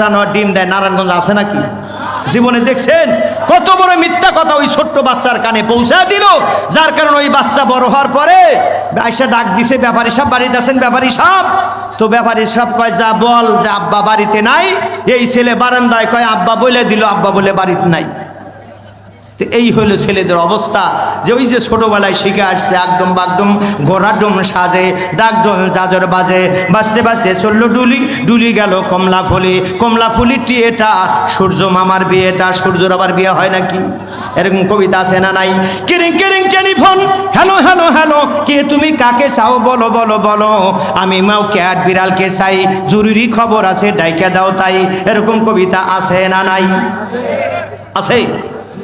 জানোয়ার ডিম দেয়, নারায়ণগঞ্জ আছে নাকি? জীবনে দেখছেন? কত বড় মিথ্যা কথা ওই ছোট্ট বাচ্চার কানে পৌঁছায় দিল, যার কারণে ওই বাচ্চা বড় হওয়ার পরে আইসা ডাক দিছে, ব্যাপারী সাহেব, বাড়িতে আছেন ব্যাপারী সাহেব? তো ব্যাপারী সব কয়, যা বল, যে আব্বা বাড়িতে নাই। এই ছেলে বারান্দায় কয়, আব্বা বলে দিল, আব্বা বলে বাড়িতে নাই। এই হলো ছেলেদের অবস্থা। যে ওই যে ছোটবেলায় শিখে আসছে, একদম বাকদম ঘোড়া ডোম সাজে ডাক ডোল জাজর বাজে বাঁচতে বাজতে চলল ডুলি ডুলি গেল কমলা ফুলি। কমলা ফুলির টিয়েটা সূর্য মামার বিয়েটা, সূর্যর আবার বিয়ে হয় নাকি? এরকম কবিতা আছে না নাই? কিরিং কিরিং, টেলিফোন, হ্যালো হ্যালো হ্যালো, কে তুমি কাকে চাও বলো বলো বলো। আমি মাও ক্যাট বিড়ালকে চাই, জরুরি খবর আছে, ডাইকে দাও তাই। এরকম কবিতা আছে না নাই? আছে।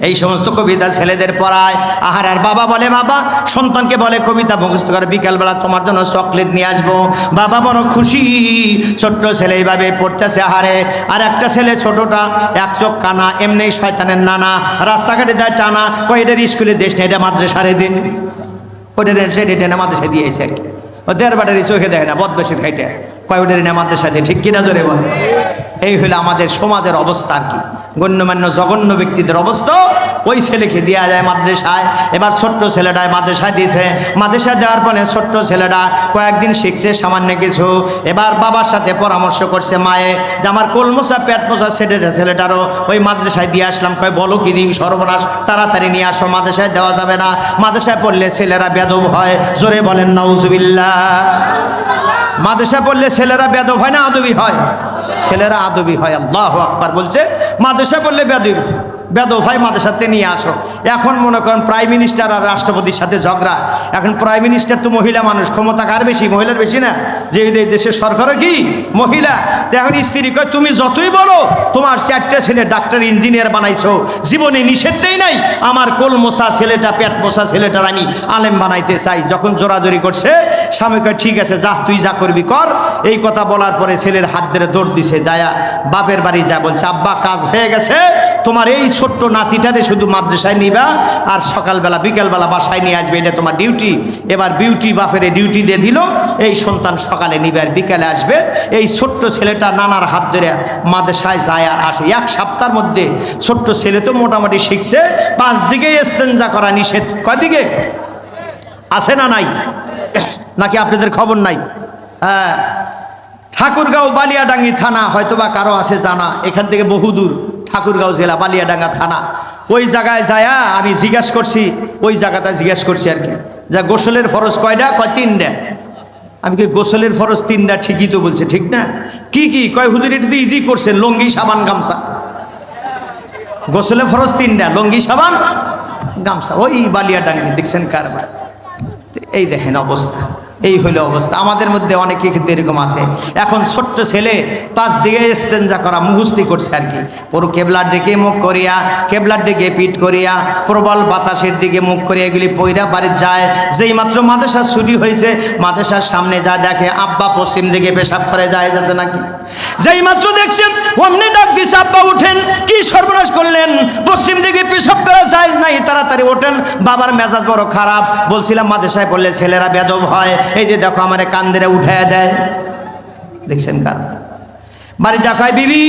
এই সমস্ত কবিতা ছেলেদের পড়ায়। আহার, আর বাবা বলে, বাবা, সন্তানকে বলে কবিতা মুখস্থ করে। বিকালবেলা তোমার জন্য চকলেট নিয়ে আসব। বাবা বড় খুশি। ছোট্ট ছেলে এইভাবে পড়তেছে, আহারে। আর একটা ছেলে ছোটটা, এক চোখ কানা, এমনি শয়তানের নানা। রাস্তাঘাটে দেয় টানা কয়েদের স্কুলে দেশ নেই, এটা মাদ্রাসারে দিন ওটা টেনে মাদ্রাসায় দিয়েছে আর কি। ও চোখে দেয় না বদবেশি খাইতে কয়, ওদের না মাদ্রাসায় দিয়ে ঠিক কিনা জোরে বল? এই হলো আমাদের সমাজের অবস্থা আর কি। গণ্যমান্য জঘন্য ব্যক্তিদের অবস্থা। ওই ছেলেকে দেওয়া যায় মাদ্রাসায়। এবার ছোট্ট ছেলেটায় মাদ্রাসায় দিয়েছে। মাদ্রাসায় দেওয়ার পরে ছোট্ট ছেলেটা কয়েকদিন শিখছে সামান্য কিছু। এবার বাবার সাথে পরামর্শ করছে মায়ে যে আমার কোল মোছা পেট মোছা ছেলেটা ছেলেটারও ওই মাদ্রাসায় দিয়ে আসলাম। কয়, বলো কি দিন সর্বনাশ, তাড়াতাড়ি নিয়ে আসো, মাদ্রাসায় দেওয়া যাবে না। মাদ্রাসায় পড়লে ছেলেরা বেদব হয়। জোরে বলেন, নাউজুবিল্লাহ। মাদ্রাসায় পড়লে ছেলেরা বেদব হয় না, আদবি হয়। ছেলেরা আদবি হয় আল্লাহ আকবার বলছে মাদ্রাসা করলে বেদবি বেদব হয় মাদ্রাসাতে নিয়ে আসো। এখন মনে করেন প্রাইম মিনিস্টার আর রাষ্ট্রপতির সাথে ঝগড়া। এখন প্রাইম মিনিস্টার তো মহিলা মানুষ, ক্ষমতা কার বেশি, মহিলার বেশি না? যে দেশের সরকারও কি? মহিলা। তো এখন স্ত্রী কয়, তুমি যতই বলো, তোমার চারটে ছেলে ডাক্তার, ইঞ্জিনিয়ার বানাইছো। জীবনে নিষেধটাই নাই। আমার কোল মোছা ছেলেটা পেট মোছা ছেলেটার আমি আলেম বানাইতে চাই। যখন জোরাজোরি করছে, স্বামী কয়, ঠিক আছে, যা, তুই যা করবি, কর। এই কথা বলার পরে ছেলের হাত ধরে দৌড় দিছে যায়া বাপের বাড়ি যা, বলছে, আব্বা, কাজ হয়ে গেছে তোমার এই ছোট্ট নাতিটারে শুধু মাদ্রাসায় নিবা আর সকালবেলা, বিকালবেলা বাসায় নিয়ে আসবে, এটা তোমার ডিউটি। এবার বিউটি বাপের ডিউটি দিয়ে দিল, এই সন্তান সকালে নিবে আর বিকালে আসবে। এই ছোট্ট ছেলেটা নানার হাত ধরে মাদ্রাসায় যায় আর আসে। এক সপ্তাহের মধ্যে ছোট্ট ছেলে তো মোটামুটি শিখছে, পাঁচ দিকে এস্তেঞ্জা করা নিষেধ। কয়দিকে আছে না নাই? নাকি আপনাদের খবর নাই? হ্যাঁ। ঠাকুরগাঁও বালিয়াডাঙ্গি থানা, হয়তোবা কারও আছে জানা, এখান থেকে বহুদূর। ঠাকুরগাঁও জেলা বালিয়াডাঙ্গা থানা। ওই জায়গায় যায়া আমি জিজ্ঞাসা করছি, ওই জায়গাটা জিজ্ঞাসা করছি আর কি। যা গোসলের ফরজ কয়টা কয় তিনটা আমি কি গোসলের ফরজ তিনটা ঠিকই তো বলছে, ঠিক না? কি কি? কয়, হুজুর, এটা তো ইজি করছে, লঙ্গি, সাবান, গামছা। গোসলের ফরজ তিনটা লঙ্গি, সাবান, গামছা। ওই বালিয়াডাঙ্গি, দেখছেন কারবার? এই দেখেন অবস্থা। এই হলো অবস্থা। আমাদের মধ্যে অনেকে কিন্তু এরকম আছে। এখন ছোট্ট ছেলে পাঁচ দিকে স্তেঞ্জা করা মুখস্তি করছে আর কি। পুরো কেবলার দিকে মুখ করিয়া, কেবলার দিকে পিঠ করিয়া, প্রবল বাতাসের দিকে মুখ করিয়া এগুলি পইরা বাড়ির যায়। যেই মাত্র মাদ্রাসা ছুটি হয়েছে মাদ্রাসার সামনে যা দেখে আব্বা পশ্চিম দিকে পেশাব করে যায়, যাচ্ছে নাকি? যেই মাত্র দেখছেন অমনি ডাক দিছে আব্বা উঠেন, কি সর্বনাশ করলেন? পশ্চিম দিকে পেশাব করা যায় নাই, তাড়াতাড়ি ওঠেন। বাবার মেজাজ বড় খারাপ। বলছিলাম মাদেশায় বললে ছেলেরা বেদব হয়। এই যে দেখো, আমারে কান্দিরে উঠে দেয়। দেখছেন কার? বাড়ি যা কয়, বিবি,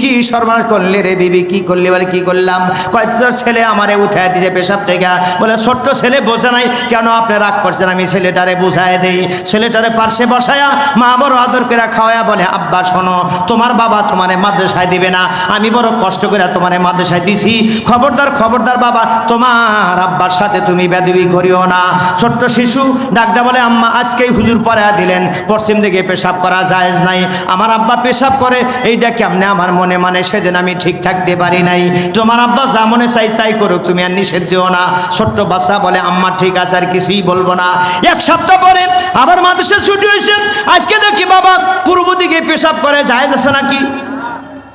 কি সর্বনাশ করলে রে বিবি? কি করলি বলে, কি করলাম? কয়, তোর ছেলে আমারে উঠায় দিছে পেশাব থেকে। বলে, ছোট্ট ছেলে বোঝে নাই কেন আপনি রাগ করছেন? আমি ছেলেটারে বুঝায় দেই। ছেলেটারে পার্শ্বে বসায়া মা বড় আদর করে খাওয়ায়া বলে, আব্বা, শোনো, তোমার বাবা তোমারে মাদ্রাসায় দিবে না। আমি বড় কষ্ট করে তোমারে মাদ্রাসায় দিছি। খবরদার খবরদার বাবা, তোমার আব্বার সাথে তুমি বেদবি করিও না। ছোট্ট শিশু ডাকদা বলে, আম্মা, আজকেই হুজুর পরে দিলেন। পশ্চিম দিকে পেশাব করা জায়েজ নাই। আমার আব্বা পেশাব করে এইটা কেমনে আমার মনে মানে? সেদিন আমি ঠিক থাকতে পারি নাই। তোমার আব্বা যা মনে চাই তাই করুক, তুমি আর নিষেধ দিও না। ছোট্ট বাচ্চা বলে, আম্মা, ঠিক আছে, আর কিছুই বলব না। এক সপ্তাহ পরে আবার মাদ্রাসা ছুটি হয়েছে। আজকে দেখি বাবা পূর্ব দিকে পেশাব করে, যায় যাচ্ছে নাকি?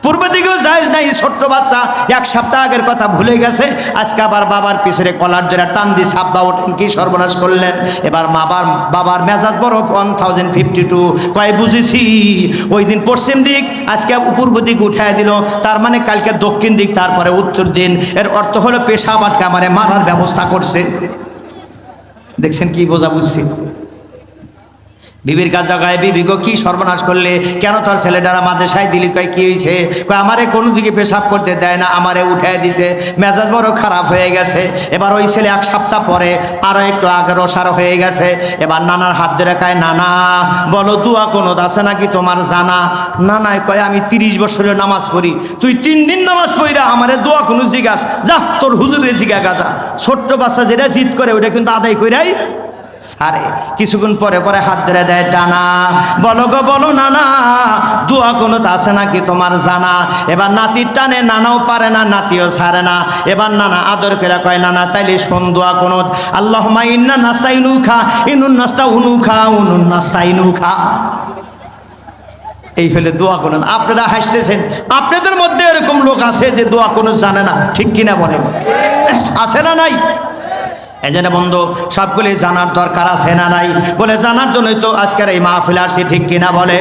পূর্ব দিকেও যাইজ নাই ছোট্ট বাচ্চা এক সপ্তাহ আগের কথা ভুলে গেছে। আজকে আবার বাবার পিছনে কলার ধরে টান দিয়ে সাব্বা ওঠেন, কি সর্বনাশ করলেন। এবার মাবার বাবার মেজাজ বড় ওয়ান থাউজেন্ড ফিফটি টু কয় বুঝেছি। ওই দিন পশ্চিম দিক, আজকে পূর্ব দিক উঠায় দিল, তার মানে কালকে দক্ষিণ দিক, তারপরে উত্তর দিন। এর অর্থ হলো পেশাব আটকে আমারে মারার ব্যবস্থা করছে। দেখছেন কি বোঝা বুঝছি? বিবির কাজ জায়গায় বিবি গো, কি সর্বনাশ করলে? কেন তোর ছেলেটারা মাদ্রাসায় দিলি, কয়, কি হয়েছে আমারে কোনো দিকে পেশাব করতে দেয় না, আমারে উঠায় দিছে। মেজাজ বড় খারাপ হয়ে গেছে। এবার ওই ছেলে এক সপ্তাহ পরে আরও একটু আগের ওসার হয়ে গেছে। এবার নানার হাত ধরে কয়, নানা, বলো, দুয়া কোনো আছে নাকি তোমার জানা? নানায় কয়, আমি তিরিশ বছরের নামাজ পড়ি। তুই তিন দিন নামাজ পড়িরা, আমারে দোয়া কোনো জিজ্ঞাস। যা, তোর হুজুরে জিজ্ঞা গাজা ছোট্ট বাচ্চা যেটা জিত করে ওটা কিন্তু আদায় কইরাই সারে কিছুক্ষণ পরে পরে হাত ধরে দেয় টানা বলো গো, বলো নানা, দোয়া কোনো আছে নাকি তোমার জানা? এবার নাতির টানে নানাও পারে না, নাতিও ছাড়ে না। এবার নানা আদর করে কয়, নানা, তাইলে শোন দোয়া কোনো আল্লাহ ইন্না নাস্তা ইনু খা ইনুন নাস্তা উনু খা উনুন নাস্তা ইনু খা এই হলে দোয়া কোনো, আপনারা হাসতেছেন, আপনাদের মধ্যে এরকম লোক আছে যে দোয়া কোনো জানে না, ঠিক কিনা বলেন? আছে না নাই? এই জন্য বন্ধু, সবগুলি জানার দরকার আছে না নাই? বলে, জানার জন্যই তো আজকের এই মাহফিল আসছি, ঠিক কিনা বলে?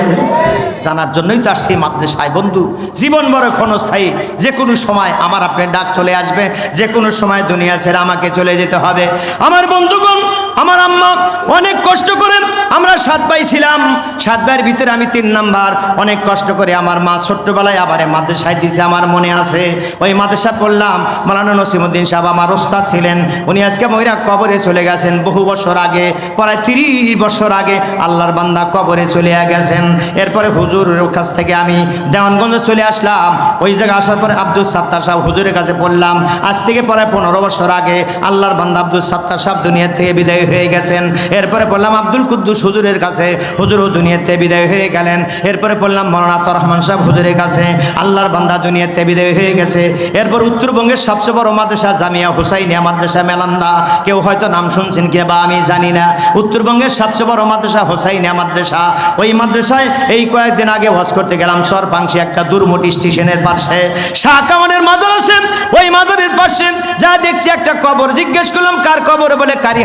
জানার জন্যই তো আসছি মাদ্রাসায়, বন্ধু। জীবন বড় ক্ষণস্থায়ী। যে কোনো সময় আমার আপনার ডাক চলে আসবে, যে কোনো সময় দুনিয়া ছেড়ে আমাকে চলে যেতে হবে। আমার বন্ধুগণ আমার আম্মা অনেক কষ্ট করেন, আমরা সাত ভাই ছিলাম। সাত ভাইয়ের ভিতরে আমি তিন নাম্বার। অনেক কষ্ট করে আমার মা ছোট্টবেলায় আবার মাদ্রাসায় দিয়েছে আমার মনে আছে। ওই মাদ্রাসা পড়লাম, মালানা নসিমুদ্দিন সাহেব আমার ওস্তাদ ছিলেন। উনি আজকে মহিলা কবরে চলে গেছেন, বহু বছর আগে, প্রায় তিরিশ বছর আগে আল্লাহর বান্দা কবরে চলে গেছেন। এরপরে হুজুরের কাছ থেকে আমি দেওয়ানগঞ্জে চলে আসলাম। ওই জায়গায় আসার পরে আব্দুল সাত্তার সাহেব হুজুরের কাছে পড়লাম। আজ থেকে প্রায় পনেরো বছর আগে আল্লাহর বান্দা আব্দুল সাত্তার সাহেব দুনিয়া থেকে বিদায় হয়ে গেছেন। এরপরে পড়লাম আব্দুল কুদ্দুস হুজুরের কাছে। হুজুরও দুনিয়াতে বিদায় হয়ে গেলেন। এরপরে পড়লাম মরনাথ রহমান সাহেব হুজুরের কাছে। আল্লাহর বান্দা দুনিয়াতে বিদায় হয়ে গেছে। এরপর উত্তরবঙ্গের সবচেয়ে বড় মাদ্রাসা জামিয়া হুসাইনিয়া মাদ্রাসা মেলান্দা। কেউ হয়তো নাম শুনছেন কে বা আমি জানি না। উত্তরবঙ্গের সবচেয়ে বড় মাদ্রাসা হুসাইনিয়া মাদ্রাসা। ওই মাদ্রাসায় এই কয়েকদিন আগে হজ করতে গেলাম। সরপাংশি একটা দুর্মটি স্টেশনের পাশে। শাহ কামানের মাজার আছেন। ওই মাজারের পাশে। যা দেখছি একটা কবর। জিজ্ঞেস করলাম, কার কবর বলে, কারি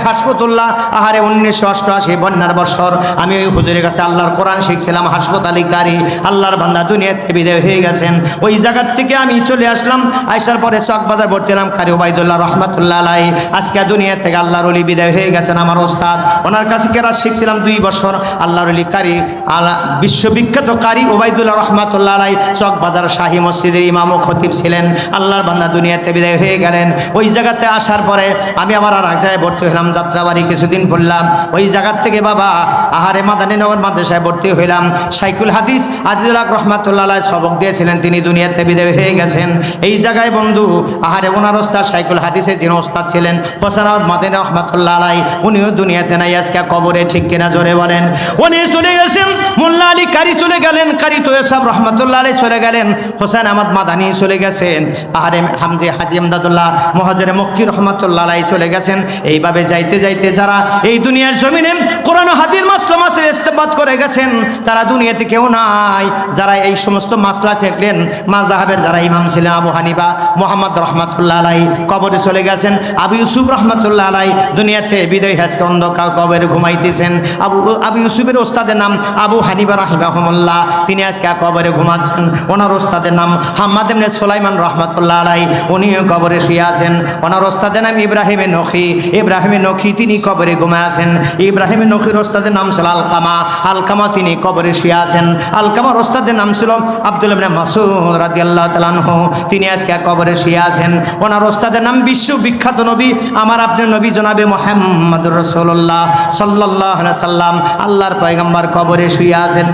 হাসপাতুল্লাহ আহারে উনিশশো অষ্টআশি বন্যার বছর, আমি ওই হুজুরের কাছে আল্লাহর কোরআন শিখছিলাম হাসপাতালি কারি আল্লাহর বান্দা দুনিয়াতে বিদায় হয়ে গেছেন। ওই জায়গার থেকে আমি চলে আসলাম আসার পরে চকবাজার ভর্তি হলাম, কারি ওবায়দুল্লাহ রহমাতুল্লাহ আলাই আজকে দুনিয়া থেকে আল্লাহর অলি বিদায় হয়ে গেছেন আমার ওস্তাদ। ওনার কাছে কেরাত শিখছিলাম দুই বছর, আল্লাহর অলি কারি, আলা বিশ্ববিখ্যাত কারি ওবায়দুল্লাহ রহমাতুল্লাহ আলাই চকবাজার শাহী মসজিদের ইমাম ও খতিব ছিলেন, আল্লাহর বান্দা দুনিয়াতে বিদায় হয়ে গেলেন। ওই জায়গাতে আসার পরে আমি আমার আর এক জায়গায় ভর্তি হলাম, যাত্রাবাড়ি কিছুদিন পড়লাম ওই জায়গার থেকে বাবা, আহারে মাদানীনগর মাদ্রাসায় ভর্তি হইলাম। সাইকুল হাদিস আজিজুল্লাহ রহমাতুল্লাহ সবক দিয়েছিলেন, তিনি দুনিয়াতে বিদায় হয়ে গেছেন। এই জায়গায় বন্ধু, আহারে ওনার ওস্তাদ সাইকুল হাদিসে যিনি ওস্তাদ ছিলেন হোসেন আহমদ মাদিন রহমাতুল্লাহ আলাই উনিও দুনিয়াতে নাই, আজকে কবরে ঠিক কিনা জোরে বলেন। উনি চলে গেছেন, মোল্লা আলী কারি চলে গেলেন, কারি তোয়েব সাহেব রহমতুল্লাহ আলাই চলে গেলেন, হোসেন আহমদ মাদানি চলে গেছেন, আহারে হামজি হাজি আমদাদুল্লাহ মহাজরে মক্কি রহমতুল্লাহ আলাই চলে গেছেন। এইভাবে যাইতে যাইতে যারা এই দুনিয়ার জমিনে কোরআন হাদির মাসলা মাসের ইস্তেবাদ করে গেছেন, তারা দুনিয়াতে কেউ নাই। যারা এই সমস্ত মাসলা ঠেকলেন মাজাহাবের যারা ইমাম ছিলেন আবু হানিফা, মোহাম্মদ রহমতুল্লাহ আলাই কবরে চলে গেছেন, আবু ইউসুফ রহমতুল্লাহ আলাই দুনিয়াতে বিদয় হাজকে অন্ধকার কবরে ঘুমাইতেছেন। আবু আবু ইউসুফের ওস্তাদের নাম আবু হানিফা রাহিমাহমুল্লাহ। তিনি আজকে কবরে ঘুমাচ্ছেন। ওনার ওস্তাদের নাম হাম্মাদ এমনি সোলাইমান রহমতুল্লাহ আলাই উনিও কবরে শুয়ে আছেন। ওনার ওস্তাদের নাম ইব্রাহিমে নখি। ইব্রাহিমে নখি তিনি কবরে ঘুমে আছেন। ইব্রাহিম নখির ওস্তাদের নাম ছিল আলকামা। আলকামা তিনি কবরে শুয়ে আছেন। আলকামার ওস্তাদের নাম ছিল আব্দুল ইবনে মাসুদ আল্লাহ আনহু। তিনি আজকে কবরে শুয়ে আছেন। ওনার ওস্তাদের নাম বিশ্ব বিখ্যাত নবী। আমার আপনি নবী জনাবে মোহাম্মদুর রাসূলুল্লাহ সাল্লাল্লাহু আলাইহি সাল্লাম। আল্লাহর পয়গম্বর কবরে শুয়ে আছেন।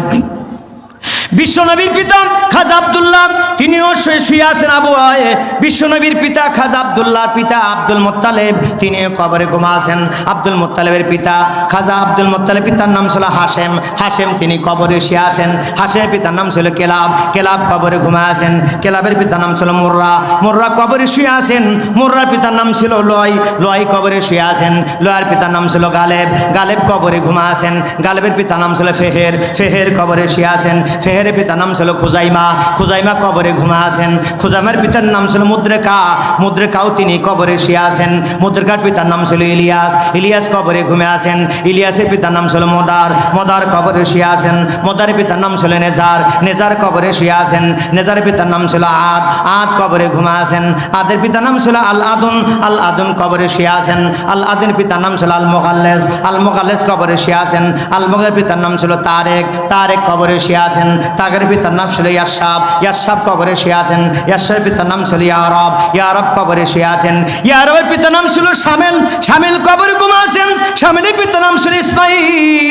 বিশ্বনবীর পিতা খাজা আব্দুল্লাহ, তিনিও শুয়ে আছেন আবু আয়ে। বিশ্বনবীর পিতা খাজা আব্দুল্লাহর পিতা আব্দুল মোত্তালেব, তিনিও কবরে ঘুমা আছেন। আব্দুল মোত্তালেবের পিতা খাজা আব্দুল মোত্তালেব, পিতার নাম ছিল হাসেম হাসেম তিনি কবরে শুয়ে আছেন। হাসেমের পিতার নাম ছিল কেলাব। কেলাব কবরে ঘুমা আছেন। কেলাবের পিতার নাম ছিল মোর্রা। মোর্রা কবরে শুয়ে আছেন। মোর্রার পিতার নাম ছিল লয়। লয় কবরে শুয়ে আছেন। লয়ার পিতার নাম ছিল গালেব। গালেব কবরে ঘুমা আছেন। গালেবের পিতার নাম ছিল ফেহের। ফেহের কবরে শুয়ে আছেন। ফেহের পিতার নাম ছিল খুজাইমা। খুজাইমা কবরে ঘুমা আছেন। খুজামের পিতার নাম ছিল মুদ্রেকা। মুদ্রেকাও তিনি কবরে শুয়ে আছেন। মুদ্রেকার পিতার নাম ছিল ইলিয়াস। ইলিয়াস কবরে ঘুমে আছেন। ইলিয়াসের পিতার নাম ছিল মদার। মদার কবরে শুয়ে আছেন। মদারের পিতার নাম ছিল নেজার। নেজার কবরে শুয়ে আছেন। নেজারের পিতার নাম ছিল আদ। আদ কবরে ঘুমা আছেন। আদের পিতার নাম ছিল আল আদুন আল আদুন কবরে শুয়ে আছেন। আল আদিন পিতার নাম ছিল আল মোগাল্লেস আল মোগাল্লেস কবরে শুয়ে আছেন। আল মোগের পিতার নাম ছিল তারেক। তারেক কবরে শুয়ে আছেন। তাগের পিতার নাম ছিল ইয়াসাব ইয়াসাব কবরে শুয়ে আছেন। ইয়াসের পিতার নাম ছিল ইয়ারব। ইয়ারব কবরে শুয়ে আছেন। ইয়ারবের পিতার নাম ছিল শামেল। শামিল কবরে ঘুমা আছেন শামিলের পিতার নাম ছিল ইসমাইল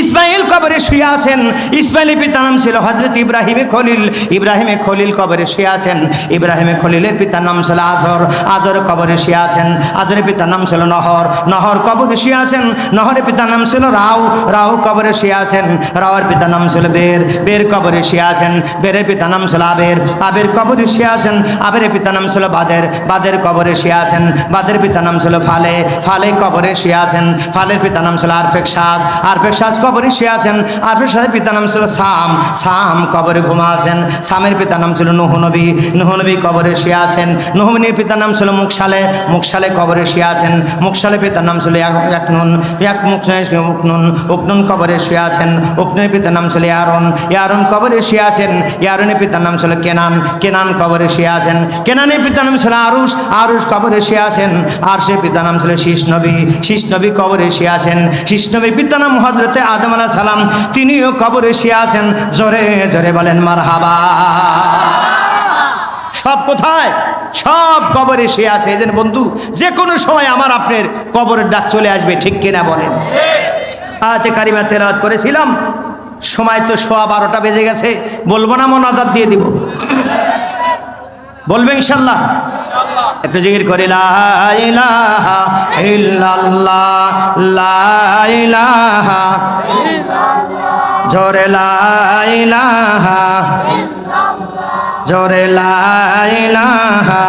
ইসমাইল কবরে শুয়ে আছেন। ইসমাইলের পিতার নাম ছিল হজরত ইব্রাহিমে খলিল। ইব্রাহিমে খলিল কবরে শুয়ে আছেন। ইব্রাহিমে খলিলের পিতার নাম ছিল আজর আজর কবরে শুয়ে আছেন। আজরের পিতার নাম ছিল নহর। নহর কবরে শুয়ে আছেন। নহরের পিতার নাম ছিল রাও রাও কবরে শুয়ে আছেন। রাওয়ার পিতার নাম ছিল বের। বের কবরে শুয়ে আছেন। বেরের পিতার নাম ছিল আবের। আবের কবরে শুয়ে আছেন। আবের পিতার নাম ছিল বাদের। বাদের কবরে শুয়ে আছেন। বাদের পিতার নাম ছিল ফালে। ফালে কবরে শুয়ে আছেন। ফালের পিতার নাম ছিল আরফেক শাস আরফেক শাস কবরে শুয়ে আছেন। আরফেক শাসের পিতার নাম ছিল সাম। সাম কবরে ঘুমা আছেন সামের পিতার নাম ছিল নুহনবী নুহনবী কবরে শুয়ে আছেন। নুহনবীর পিতার নাম ছিল মুখশালে মুখশালে কবরে শুয়ে আছেন। মুখশালে পিতার নাম ছিল এক- একনুন এক উকনুন উকনুন কবরে শুয়ে আছেন। উকনুনের পিতার নাম ছিল ইয়ারন। ইয়ারন কবরে শুয়ে আছেন। ইয়ারনের পিতার নাম ছিল কেনান। কেনান কবরে শুয়ে আছেন। কেনানের পিতার নাম ছিল আরুষ। আরুষ কবরে শুয়ে আছেন। আর সে পিতার নাম ছিল শীষ নবী। শীষ নবী কবরে শুয়ে আছেন। শীষ নবী পিতার নাম হজরতে আদম আলাহ সালাম, তিনিও কবরে শুয়ে আছেন। জোরে জোরে বলেন মার হাবা সব কোথায়? সব কবরে শুয়ে আছে। এদের বন্ধু যে কোনো সময় আমার আপনার কবরের ডাক চলে আসবে, ঠিক কিনা বলেন? আয়াতে কারিমা তেলাওয়াত করেছিলাম। সময় তো সোয়া বারোটা বেজে গেছে। বলব না, মনাজাত দিয়ে দিব। বলবে ইনশাল্লাহ। একটু জিকির করে লা ইলাহা ইল্লাল্লাহ, লা ইলাহা জোরে, লা ইলাহা জোরে, লা ইলাহা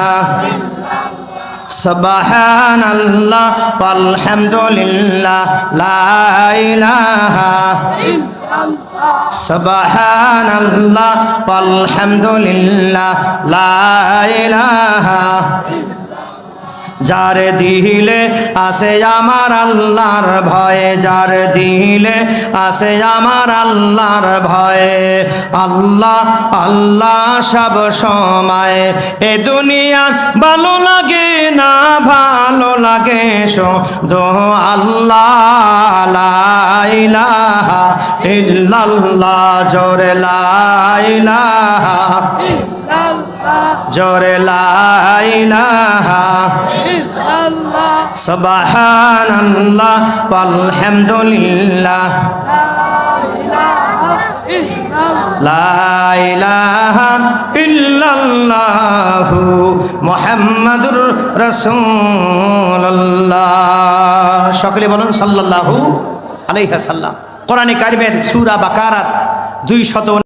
সুবহানাল্লাহ, আলহামদুলিল্লাহ, লা ইলাহা সুবহানাল্লাহ, আলহামদুলিল্লাহ, লা ইলাহা যার দিলে আসে আমার আল্লাহর ভয়ে, যার দিলে আসে আমার আল্লাহর ভয়ে। আল্লাহ আল্লাহ সব সময় এ দুনিয়া ভালো লাগে না, ভালো লাগে দো আল্লাহ ইল্লাল্লাহ, জোরে লা ইলাহা জোরে লা ইলাহা সুবহানাল্লাহ আলহামদুলিল্লাহ লা ইলাহা ইল্লাল্লাহু মুহাম্মাদুর রাসূলুল্লাহ। সকলে বলুন সাল্লাল্লাহু আলাইহি সাল্লাম কোরআনে কারিমের সূরা বাকারার 200